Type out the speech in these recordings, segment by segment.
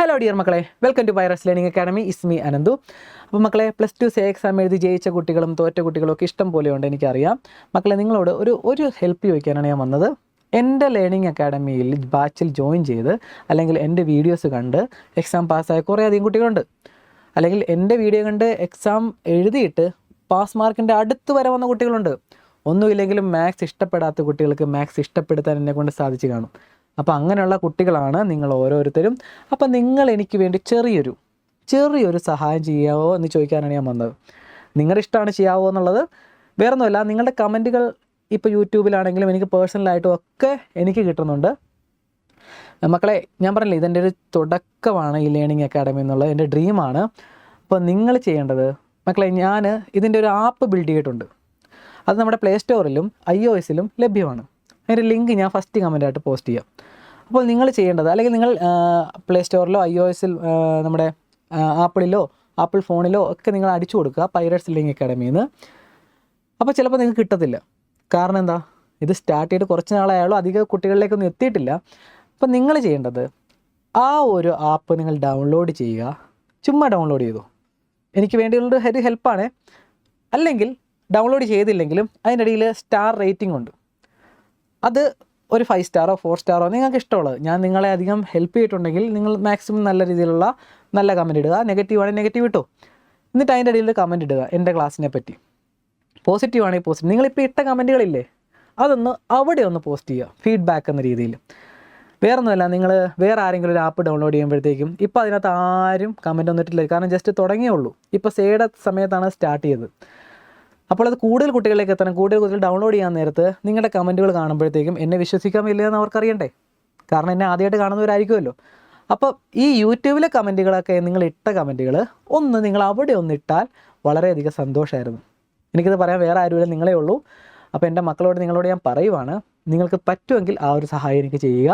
Hello dear മക്കളെ. Welcome to virus learning academy it's me Ananthu അപ്പോൾ മക്കളെ plus two say exam എഴുതി ജയിച്ച കുട്ടികളും തോറ്റ കുട്ടികളും ഒക്കെ ഇഷ്ടം പോലെയുണ്ട് എനിക്കറിയാം. മക്കളെ നിങ്ങളോട് ഒരു ഒരു ഹെൽപ്പ് ചോദിക്കാനാണ് ഞാൻ വന്നത്. എന്റെ ലേണിംഗ് അക്കാഡമിയിൽ ബാച്ചിൽ ജോയിൻ ചെയ്ത് അല്ലെങ്കിൽ എന്റെ വീഡിയോസ് കണ്ട് എക്സാം പാസ്സായ കുറേ അധികം കുട്ടികളുണ്ട്. അല്ലെങ്കിൽ എന്റെ വീഡിയോ കണ്ട് എക്സാം എഴുതിയിട്ട് പാസ് മാർക്കിന്റെ അടുത്ത് വരെ വന്ന കുട്ടികളുണ്ട്. ഒന്നുമില്ലെങ്കിലും മാത്സ് ഇഷ്ടപ്പെടാത്ത കുട്ടികൾക്ക് മാത്സ് ഇഷ്ടപ്പെടുത്താൻ എന്നെ കൊണ്ട് സാധിച്ചു കാണും. അപ്പോൾ അങ്ങനെയുള്ള കുട്ടികളാണ് നിങ്ങൾ ഓരോരുത്തരും. അപ്പോൾ നിങ്ങൾ എനിക്ക് വേണ്ടി ചെറിയൊരു ചെറിയൊരു സഹായം ചെയ്യാവോ എന്ന് ചോദിക്കാനാണ് ഞാൻ വന്നത്. നിങ്ങളുടെ ഇഷ്ടമാണ് ചെയ്യാവോ എന്നുള്ളത് വേറെ ഒന്നുമല്ല നിങ്ങളുടെ കമന്റുകൾ ഇപ്പോൾ യൂട്യൂബിലാണെങ്കിലും എനിക്ക് പേഴ്സണലായിട്ടും ഒക്കെ എനിക്ക് കിട്ടുന്നുണ്ട്. മക്കളെ ഞാൻ പറഞ്ഞില്ലേ ഇതെന്റെ ഒരു തുടക്കമാണ് ഈ ലേണിംഗ് അക്കാഡമി എന്നുള്ളത് എന്റെ ഡ്രീമാണ്. അപ്പോൾ നിങ്ങൾ ചെയ്യേണ്ടത് മക്കളെ ഞാൻ ഇതിന്റെ ഒരു ആപ്പ് ബിൽഡ് ചെയ്തിട്ടുണ്ട്. അത് നമ്മുടെ പ്ലേ സ്റ്റോറിലും ഐ ഒ എസിലും ലഭ്യമാണ്. അതിന്റെ ലിങ്ക് ഞാൻ ഫസ്റ്റ് കമന്റായിട്ട് പോസ്റ്റ് ചെയ്യാം. അപ്പോൾ നിങ്ങൾ ചെയ്യേണ്ടത് അല്ലെങ്കിൽ നിങ്ങൾ പ്ലേ സ്റ്റോറിലോ ഐ ഒ എസിൽ നമ്മുടെ ആപ്പിളിലോ ആപ്പിൾ ഫോണിലോ ഒക്കെ നിങ്ങൾ അടിച്ചു കൊടുക്കുക പൈറേറ്റ്സ് ലിങ്ക് അക്കാഡമിയിൽ അപ്പോൾ ചിലപ്പോൾ നിങ്ങൾക്ക് കിട്ടത്തില്ല. കാരണം എന്താ? ഇത് സ്റ്റാർട്ട് ചെയ്ത് കുറച്ച് നാളായാലും അധികം കുട്ടികളിലേക്കൊന്നും എത്തിയിട്ടില്ല. അപ്പോൾ നിങ്ങൾ ചെയ്യേണ്ടത് ആ ഒരു ആപ്പ് നിങ്ങൾ ഡൗൺലോഡ് ചെയ്യുക. ചുമ്മാ ഡൗൺലോഡ് ചെയ്തു. എനിക്ക് വേണ്ടിയുള്ളൊരു ഹെൽപ്പാണ് അല്ലെങ്കിൽ ഡൗൺലോഡ് ചെയ്തില്ലെങ്കിലും അതിന്റെ ഇടയിൽ സ്റ്റാർ റേറ്റിംഗ് ഉണ്ട്. അത് ഒരു ഫൈവ് സ്റ്റാറോ ഫോർ സ്റ്റാറോ നിങ്ങൾക്ക് ഇഷ്ടമുള്ളത് ഞാൻ നിങ്ങളെ അധികം ഹെൽപ്പ് ചെയ്തിട്ടുണ്ടെങ്കിൽ നിങ്ങൾ മാക്സിമം നല്ല രീതിയിലുള്ള നല്ല കമന്റ് ഇടുക. നെഗറ്റീവ് ആണെങ്കിൽ നെഗറ്റീവ് ഇട്ടോ. എന്നിട്ട് അതിന്റെ ഇടയിൽ കമന്റ് ഇടുക എന്റെ ക്ലാസ്സിനെ പറ്റി. പോസിറ്റീവ് ആണെങ്കിൽ പോസിറ്റീവ് നിങ്ങളിപ്പോൾ ഇട്ട കമന്റുകളില്ലേ അതൊന്ന് അവിടെ ഒന്ന് പോസ്റ്റ് ചെയ്യുക ഫീഡ്ബാക്ക് എന്ന രീതിയിൽ. വേറെ ഒന്നുമല്ല നിങ്ങൾ വേറെ ആരെങ്കിലും ഒരു ആപ്പ് ഡൗൺലോഡ് ചെയ്യുമ്പോഴത്തേക്കും ഇപ്പോൾ അതിനകത്ത് ആരും കമന്റ് ഒന്നിട്ടില്ല കാരണം ജസ്റ്റ് തുടങ്ങിയേ ഉള്ളൂ. ഇപ്പോൾ സേയുടെ സമയത്താണ് സ്റ്റാർട്ട് ചെയ്തത്. അപ്പോൾ അത് കൂടുതൽ കുട്ടികളിലേക്ക് എത്തണം കൂടുതൽ കുട്ടികൾ ഡൗൺലോഡ് ചെയ്യാൻ നേരത്ത് നിങ്ങളുടെ കമന്റുകൾ കാണുമ്പോഴത്തേക്കും എന്നെ വിശ്വസിക്കാൻ എന്ന് അവർക്കറിയണ്ടേ കാരണം എന്നെ ആദ്യമായിട്ട് കാണുന്നവരായിരിക്കുമല്ലോ. അപ്പോൾ ഈ യൂട്യൂബിലെ കമന്റുകളൊക്കെ നിങ്ങൾ ഇട്ട കമന്റുകൾ ഒന്ന് നിങ്ങൾ അവിടെ ഒന്ന് ഇട്ടാൽ വളരെയധികം സന്തോഷമായിരുന്നു. എനിക്കിത് പറയാൻ വേറെ ആരുമില്ല നിങ്ങളേ ഉള്ളൂ. അപ്പോൾ എന്റെ മക്കളോട് നിങ്ങളോട് ഞാൻ പറയുവാണ് നിങ്ങൾക്ക് പറ്റുമെങ്കിൽ ആ ഒരു സഹായം എനിക്ക് ചെയ്യുക.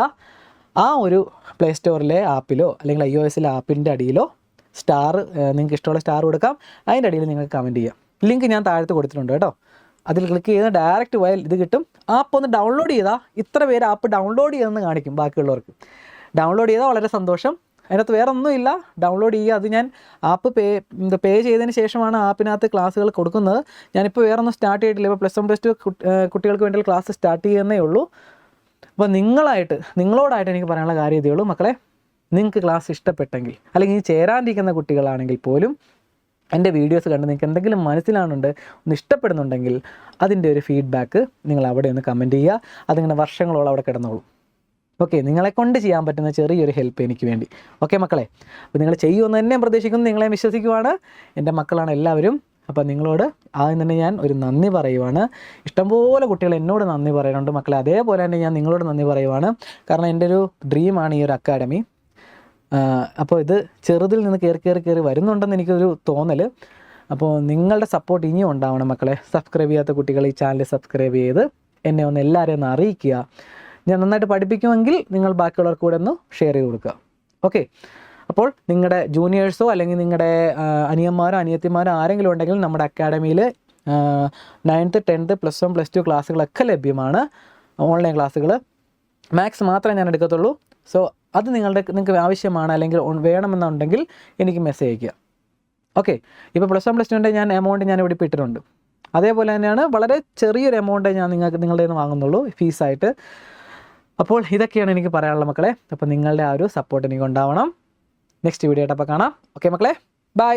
ആ ഒരു പ്ലേ സ്റ്റോറിലെ ആപ്പിലോ അല്ലെങ്കിൽ ഐ ഒ എസിലെ ആപ്പിന്റെ അടിയിലോ സ്റ്റാർ നിങ്ങൾക്ക് ഇഷ്ടമുള്ള സ്റ്റാർ കൊടുക്കാം. അതിന്റെ അടിയിൽ നിങ്ങൾക്ക് കമന്റ് ചെയ്യാം. ലിങ്ക് ഞാൻ താഴത്ത് കൊടുത്തിട്ടുണ്ട് കേട്ടോ. അതിൽ ക്ലിക്ക് ചെയ്ത് ഡയറക്റ്റ് പോയാൽ ഇത് കിട്ടും. ആപ്പ് ഒന്ന് ഡൗൺലോഡ് ചെയ്താൽ ഇത്ര പേര് ആപ്പ് ഡൗൺലോഡ് ചെയ്തെന്ന് കാണിക്കും ബാക്കിയുള്ളവർക്ക്. ഡൗൺലോഡ് ചെയ്താൽ വളരെ സന്തോഷം. അതിനകത്ത് വേറെ ഒന്നുമില്ല ഡൗൺലോഡ് ചെയ്യുക. അത് ഞാൻ ആപ്പ് പേ പേ ചെയ്തതിന് ശേഷമാണ് ആപ്പിനകത്ത് ക്ലാസ്സുകൾ കൊടുക്കുന്നത്. ഞാനിപ്പോൾ വേറെ ഒന്നും സ്റ്റാർട്ട് ചെയ്തിട്ടില്ല ഇപ്പോൾ പ്ലസ് വൺ പ്ലസ് ടു കുട്ടികൾക്ക് വേണ്ടി ക്ലാസ് സ്റ്റാർട്ട് ചെയ്യുന്നേ ഉള്ളൂ. അപ്പോൾ നിങ്ങളായിട്ട് നിങ്ങളോടായിട്ട് എനിക്ക് പറയാനുള്ള കാര്യം ഇതേ ഉള്ളൂ. മക്കളെ നിങ്ങൾക്ക് ക്ലാസ് ഇഷ്ടപ്പെട്ടെങ്കിൽ അല്ലെങ്കിൽ ചേരാണ്ടിരിക്കുന്ന കുട്ടികളാണെങ്കിൽ പോലും എന്റെ വീഡിയോസ് കണ്ട് നിങ്ങൾക്ക് എന്തെങ്കിലും മനസ്സിലാണുണ്ട് ഒന്ന് ഇഷ്ടപ്പെടുന്നുണ്ടെങ്കിൽ അതിന്റെ ഒരു ഫീഡ്ബാക്ക് നിങ്ങൾ അവിടെ ഒന്ന് കമന്റ് ചെയ്യുക. അതിങ്ങനെ വർഷങ്ങളോളം അവിടെ കിടന്നോളൂ. ഓക്കെ നിങ്ങളെ കൊണ്ട് ചെയ്യാൻ പറ്റുന്ന ചെറിയൊരു ഹെൽപ്പ് എനിക്ക് വേണ്ടി. ഓക്കെ മക്കളെ അപ്പോൾ നിങ്ങൾ ചെയ്യുമെന്ന് തന്നെ പ്രതീക്ഷിക്കുന്നു നിങ്ങളെ വിശ്വസിക്കുവാണ്. എന്റെ മക്കളാണ് എല്ലാവരും. അപ്പോൾ നിങ്ങളോട് ആദ്യം തന്നെ ഞാൻ ഒരു നന്ദി പറയുവാണ്. ഇഷ്ടംപോലെ കുട്ടികൾ എന്നോട് നന്ദി പറയുന്നുണ്ട് മക്കളെ. അതേപോലെ തന്നെ ഞാൻ നിങ്ങളോട് നന്ദി പറയുവാണ്. കാരണം എന്റെ ഒരു ഡ്രീമാണ് ഈ ഒരു അക്കാഡമി അപ്പോൾ ഇത് ചെറുതിൽ നിന്ന് കയറി കയറി കയറി വരുന്നുണ്ടെന്ന് എനിക്കൊരു തോന്നൽ അപ്പോൾ നിങ്ങളുടെ സപ്പോർട്ട് ഇനിയും ഉണ്ടാവണം മക്കളെ. സബ്സ്ക്രൈബ് ചെയ്യാത്ത കുട്ടികൾ ഈ ചാനൽ സബ്സ്ക്രൈബ് ചെയ്ത് എന്നെ ഒന്ന് എല്ലാവരെയും ഒന്ന് അറിയിക്കുക. ഞാൻ നന്നായിട്ട് പഠിപ്പിക്കുമെങ്കിൽ നിങ്ങൾ ബാക്കിയുള്ളവർക്ക് കൂടെ ഒന്ന് ഷെയർ ചെയ്ത് കൊടുക്കുക. ഓക്കെ അപ്പോൾ നിങ്ങളുടെ ജൂനിയേഴ്സോ അല്ലെങ്കിൽ നിങ്ങളുടെ അനിയന്മാരോ അനിയത്തിമാരോ ആരെങ്കിലും ഉണ്ടെങ്കിൽ നമ്മുടെ അക്കാഡമിയിൽ ninth tenth plus one plus two ക്ലാസ്സുകളൊക്കെ ലഭ്യമാണ്. ഓൺലൈൻ ക്ലാസ്സുകൾ മാത്സ് മാത്രമേ ഞാൻ എടുക്കത്തുള്ളൂ. സോ അത് നിങ്ങളുടെ നിങ്ങൾക്ക് ആവശ്യമാണ് അല്ലെങ്കിൽ വേണമെന്നുണ്ടെങ്കിൽ എനിക്ക് മെസ്സേജ് അയയ്ക്കുക. ഓക്കെ ഇപ്പോൾ പ്ലസ് വൺ പ്ലസ് ടുവിന്റെ ഞാൻ എമൗണ്ട് ഞാൻ ഇവിടെ ഇട്ടിട്ടുണ്ട്. അതേപോലെ തന്നെയാണ് വളരെ ചെറിയൊരു എമൗണ്ട് ഞാൻ നിങ്ങൾക്ക് നിങ്ങളുടെ നിന്ന് വാങ്ങുന്നുള്ളൂ ഫീസായിട്ട് അപ്പോൾ ഇതൊക്കെയാണ് എനിക്ക് പറയാനുള്ള മക്കളെ. അപ്പോൾ നിങ്ങളുടെ ആ ഒരു സപ്പോർട്ട് എനിക്ക് ഉണ്ടാവണം. നെക്സ്റ്റ് വീഡിയോ ആയിട്ട് അപ്പോൾ കാണാം. ഓക്കെ മക്കളെ? ബൈ